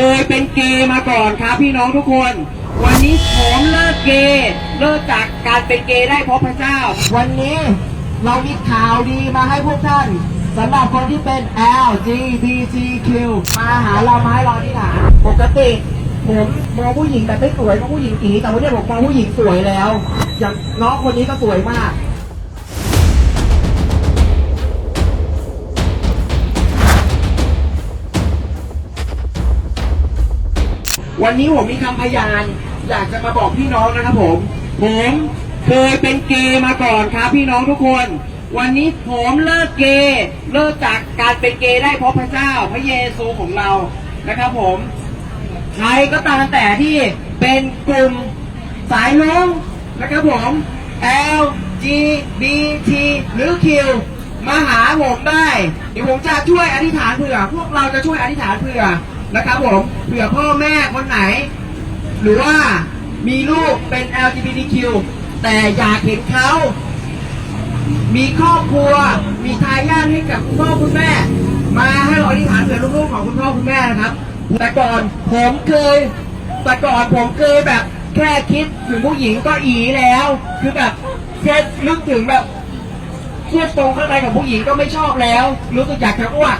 คยเป็นเกย์มาก่อนครับพี่น้องทุกคน วันนี้ผมเลิกเกย์เลิกจากการเป็นเกย์ได้เพราะพระเจ้า วันนี้เรามีข่าวดีมาให้พวกท่านสำหรับคนที่เป็น LGBTQ มาหาเราไม้ราที่ฐานปกติผมมองผู้หญิงแต่ไม่สวยมองผู้หญิงอีแต่วันนี้ผมมองผู้หญิงสวยแล้ว อย่างน้องคนนี้ก็สวยมาก วันนี้ผมมีคำพยาน อยากจะมาบอกพี่น้องนะครับผม ผมเคยเป็นเกย์มาก่อนครับพี่น้องทุกคน วันนี้ผมเลิกเกย์เลิกจากการเป็นเกย์ได้เพราะพระเจ้าพระเยซูของเรานะครับผม ใครก็ตามแต่ที่เป็นกลุ่มสายลุงนะครับผม L G B T หรือ Q มาหาผมได้ เดี๋ยวผมจะช่วยอธิษฐานเผื่อ พวกเราจะช่วยอธิษฐานเผื่อ นะครับผมเผื่อพ่อแม่คนไหน หรือว่ามีลูกเป็น LGBTQ แต่อยากเห็นเขามีครอบครัว มีทายาทให้กับคุณพ่อคุณแม่ มาให้เราอธิษฐานเผื่อลูกๆของคุณพ่อคุณแม่นะครับ แต่ก่อนผมเคย แต่ก่อนผมเคยแบบแค่คิดถึงผู้หญิงก็อีแล้ว คือแบบแค่นึกถึงแบบเสื้อตรงข้างในของผู้หญิงก็ไม่ชอบแล้ว รู้สึกอยากจะอ้วก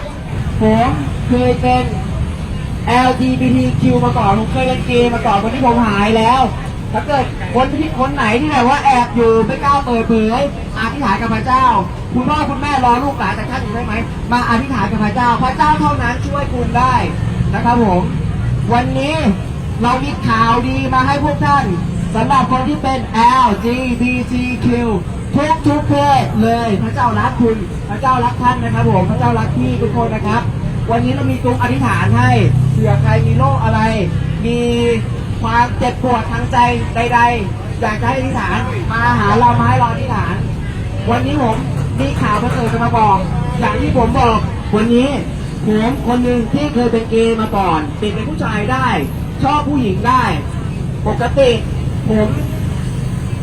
ผมเคยเป็น LGBTQ มาก่อนผมเคยเป็นเกย์มาก่อนวันนี้ผมหายแล้ว ถ้าเกิดคนที่คนไหนที่แบบว่าแอบอยู่ไม่กล้าเปิดเผยอธิษฐานกับพระเจ้า คุณพ่อคุณแม่รอลูกหลานจากท่านอยู่ได้ไหมมาอธิษฐานกับพระเจ้า พระเจ้าเท่านั้นช่วยคุณได้นะครับผม วันนี้เรามีข่าวดีมาให้พวกท่านสำหรับคนที่เป็น LGBTQ ทุกทุกเพศเลย พระเจ้ารักคุณ พระเจ้ารักท่านนะครับผม พระเจ้ารักพี่ทุกคนนะครับ วันนี้เรามีตุ้งอธิษฐานให้เผื่อใครมีโรคอะไร มีความเจ็บปวดทางใจใด ๆ อยากจะให้อธิษฐานมาหาเรามาให้เราอธิษฐาน วันนี้ผมมีข่าวประเสริฐจะมาบอก อย่างที่ผมบอก วันนี้ผมคนหนึ่งที่เคยเป็นเกย์มาก่อนติดเป็นผู้ชายได้ ชอบผู้หญิงได้ ปกติผม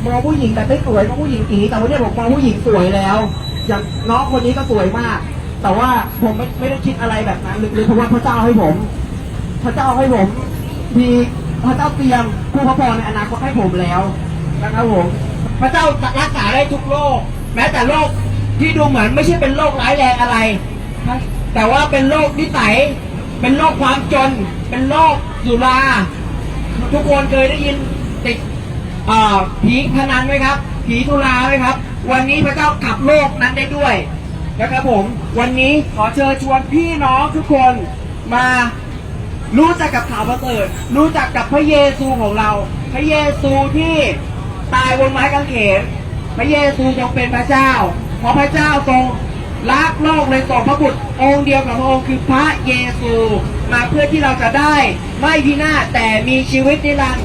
มองผู้หญิงแต่ไม่สวยมองผู้หญิงอีแต่วันนี้ผมมองผู้หญิงสวยแล้ว อย่างน้องคนนี้ก็สวยมาก แต่ว่าผมไม่ไม่ได้คิดอะไรแบบนั้นลึกๆเพราะว่าพระเจ้าให้ผม พระเจ้าให้ผมมีพระเจ้าเตรียมผู้พระพรในอนาคตให้ผมแล้วนะครับผมพระเจ้ารักษาได้ทุกโรคแม้แต่โรคที่ดูเหมือนไม่ใช่เป็นโรคร้ายแรงอะไร แต่ว่าเป็นโรคนิสัย เป็นโรคความจน เป็นโรคสุราทุกคนเคยได้ยินติดผีพนันไหมครับ ผีสุราไหมครับ วันนี้พระเจ้าขับโลกนั้นได้ด้วย นะครับผม วันนี้ขอเชิญชวนพี่น้องทุกคนมารู้จักกับข่าวประเสริฐรู้จักกับพระเยซูของเรา พระเยซูที่ตายบนไม้กางเขน พระเยซูทรงเป็นพระเจ้า เพราะพระเจ้าทรงรักโลกเลยส่งพระบุตรองค์เดียวกับพระองค์คือพระเยซู มาเพื่อที่เราจะได้ไม่พินาศแต่มีชีวิตนิรันดร์